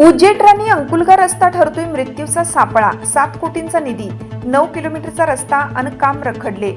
उज्जैन राणी अंकुलगा रस्ता ठरतोय मृत्यूचा सापळा. सात कोटींचा निधी नऊ किलोमीटरचा रस्ता अन काम रखडले.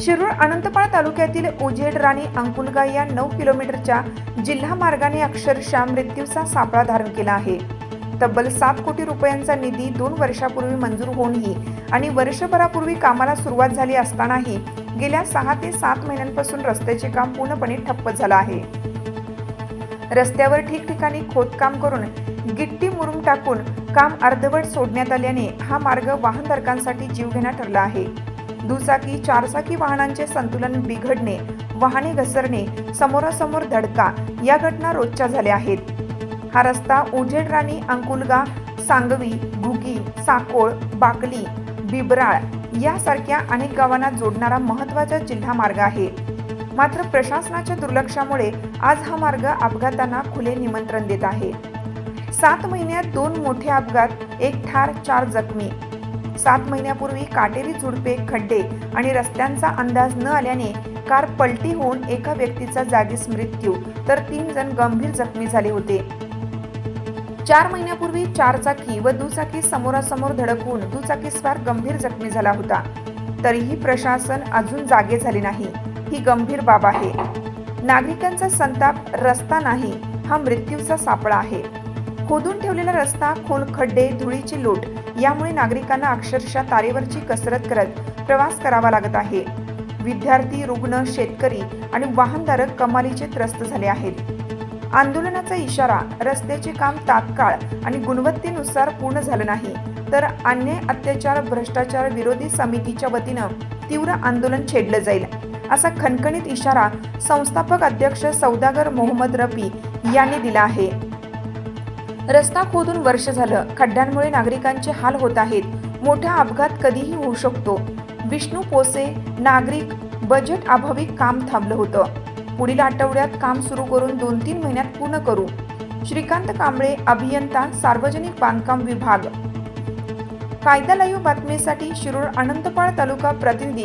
शिरूर अनंतपाळ तालुक्यातील उजेड राणी अंकुलगा या नऊ किलोमीटरच्या जिल्हा मार्गाने अक्षरशः मृत्यूचा सापळा धारण केला आहे. तब्बल सात कोटी रुपयांचा निधी दोन वर्षापूर्वी मंजूर होऊनही आणि वर्षभरापूर्वी कामाला सुरुवात झाली असतानाही गेल्या सहा ते सात महिन्यांपासून रस्त्याचे काम पूर्णपणे ठप्प झालं आहे. रस्त्यावर ठिकठिकाणी खोदकाम करून गिट्टी मुरुम टाकून काम अर्धवट सोडण्यात आल्याने हा मार्ग वाहनधारकांसाठी जीवघेणा ठरला आहे. दुचाकी चारचाकी वाहनांचे संतुलन बिघडणे वाहने घसरणे समोरासमोर धडका या घटना रोजच्या झाल्या आहेत. हा रस्ता उजेड राणी अंकुलगा सांगवी घुगी साकोळ बाकली बिबराळ यासारख्या अनेक गावांना जोडणारा महत्त्वाचा जिल्हा मार्ग आहे. मात्र प्रशासनाच्या दुर्लक्षामुळे आज हा मार्ग अपघातांना खुले निमंत्रण देत आहे. सात महिन्यात दोन मोठे अपघात एक ठार चार जखमी. सात महिन्यापूर्वी काटेरी झुडपे खड्डे आणि रस्त्यांचा अंदाज न आल्याने कार पलटी होऊन एका व्यक्तीचा जागीच मृत्यू तर तीन जण गंभीर जखमी झाले होते. चार महिन्यापूर्वी चारचाकी व दुचाकी समोरासमोर धडकून दुचाकीस्वार गंभीर जखमी झाला होता. तरीही प्रशासन अजून जागे झाले नाही. ही गंभीर बाब आहे. नागरिकांचा संताप रस्ता नाही हा मृत्यूचा सापळा आहे. खोदून ठेवलेला रस्ता खोल खड्डे धुळीची लोट यामुळे नागरिकांना अक्षरशः तारेवरची कसरत करत प्रवास करावा लागत आहे. विद्यार्थी रुग्ण शेतकरी आणि वाहनधारक कमालीचे त्रस्त झाले आहेत. आंदोलनाचा इशारा रस्त्याचे काम तात्काळ आणि गुणवत्तेनुसार पूर्ण झालं नाही तर अन्याय अत्याचार भ्रष्टाचार विरोधी समितीच्या वतीनं तीव्र आंदोलन छेडलं जाईल. असा खणखणीत इशारा संस्थापक अध्यक्ष सौदागर मोहम्मद रफी यांनी दिला आहे. रस्ता खोदून वर्ष झालं. खड्ड्यांमुळे नागरिकांचे हाल होत आहेत. मोठा अपघात कधीही होऊ शकतो. विष्णू पोसे नागरिक बजेट अभावी काम थांबलं होतं. पुढील आठवड्यात काम सुरू करून दोन तीन महिन्यात पूर्ण करू. श्रीकांत कांबळे अभियंता सार्वजनिक बांधकाम विभाग. कायदा लाईव्ह बातमीसाठी शिरूर अनंतपाळ तालुका प्रतिनिधी